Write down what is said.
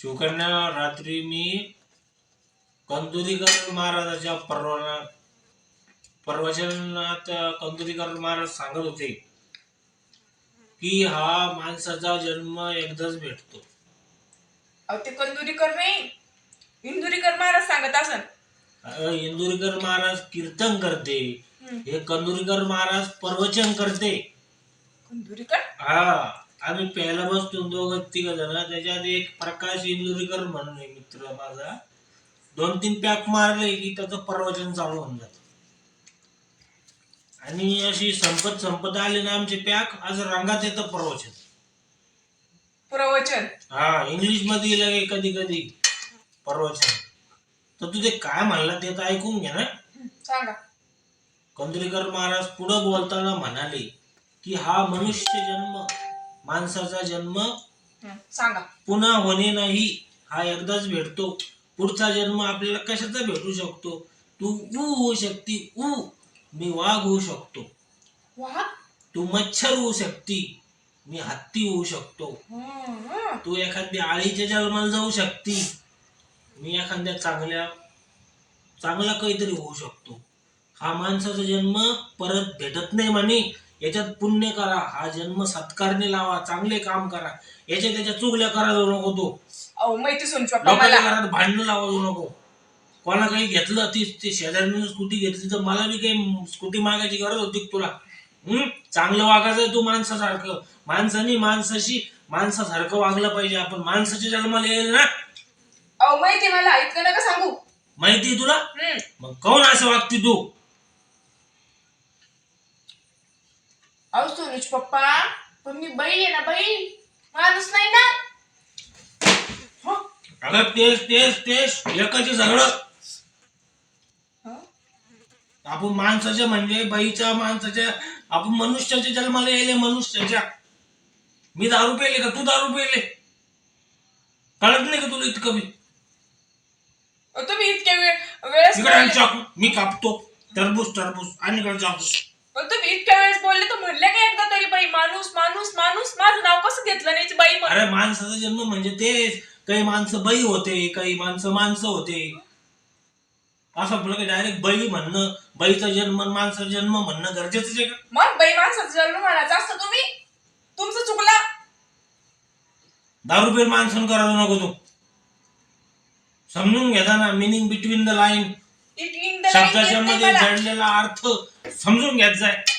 शिवकन्या रात्री मी कंदुरीकर महाराजाच्या परवाना प्रवचनात कंदुरीकर महाराज सांगत होते की हा माणसाचा जन्म एकदाच भेटतो. अहो ते कंदुरीकर नाही. इंदुरीकर महाराज सांगत असन. अ, इंदुरीकर महाराज कीर्तन करते. हम्म. हे कंदुरीकर महाराज प्रवचन करते. कंदुरीकर? हा. आम्ही प्यायला बसतो दोघं तिघ जण. त्याच्यात एक प्रकाश इंदुरीकर म्हणून मित्र माझा. दोन तीन पॅक मारले की त्याचं प्रवचन चालू होऊन जात. आणि अशी संपत संपत आली ना आमचे पॅक आज रंगात येतं प्रवचन. प्रवचन? हा इंग्लिशमध्ये लगे कधी कधी प्रवचन. तर तुझे काय म्हणला ते तर ऐकून घे ना. सांगा. कंदुरीकर महाराज पुढे बोलताना म्हणाले की हा मनुष्य जन्म माणसाचा जन्म सांगा. पुन्हा होणे नाही हा एकदाच भेटतो. पुढचा जन्म आपल्याला कशाचा भेटू शकतो? तू ऊ होऊ शकती ऊ. मी वाघ होऊ शकतो. तू मच्छर होऊ शकती मी हत्ती होऊ शकतो. तू एखाद्या आळीच्या जन्माला जाऊ शकती मी एखाद्या चांगल्या चांगला काहीतरी होऊ शकतो. हा माणसाचा जन्म परत भेटत नाही म्हणे. याच्यात पुण्य करा हा जन्म सत्कारने लावा चांगले काम करा. याच्या त्याच्या चुगल्या करा जाऊ नको तो. अहो माहिती सुन पप्पा लोकांच्या मला घरात भांडणं लावा जाऊ नको. कोणा काही घेतलं ती ते शेजाऱ्याने स्कूटी घेतली तर मला बी काही स्कूटी मागायची गरज होती का तुला? हम्म चांगलं वागायचं तू माणसासारखं. माणसाने माणसाशी माणसासारखं वागलं पाहिजे. आपण माणसाच्या जन्माला येईल ना? अहो माहिती मला इतकं नका सांगू. माहिती आहे तुला? हम्म, मग कोण असं वागते तू? अहो सोनूच पप्पा पण मी बैल आहे ना बैल माणूस नाही ना हो? अगं तेच तेच तेच एकच सगळं हं? आपण माणसाच्या म्हणजे बाईच्या माणसाच्या आपण मनुष्याच्या जन्माला येले मनुष्याच्या मी दारू पेले का तू दारू पेले कळत नाही का तुला इतकं बी अहो, तुम्ही इतक्या वेळ वेळेस इकडे आण बोलले- चाकू मी कापतो टरबूज टरबूज आणि इकडे चाकू अहो, तुम्ही इतक्या वेळेस बोलले तर म्हणले का एकदा तरी बाई माणूस माणूस माणूस माझं नाव कसं घेतलं नाही बाई म्हणून? अरे माणसाचा जन्म म्हणजे तेच. काही माणसं बाई होते काही माणसं माणसं होते. असं आपलं डायरेक्ट बाई म्हणणं बाईचा जन्म आणि माणसाचा जन्म म्हणणं गरजेचं आहे का? मग बाई माणसाचा जन्म म्हणायचा असतं तुम्ही? तुमचं चुकला. दारू पेर माणसं करायला नको तू. समजून घ्या ना मिनिंग बिटवीन द लाईन शब्दाच्या मध्ये जडलेला अर्थ समजून घ्यायचा आहे.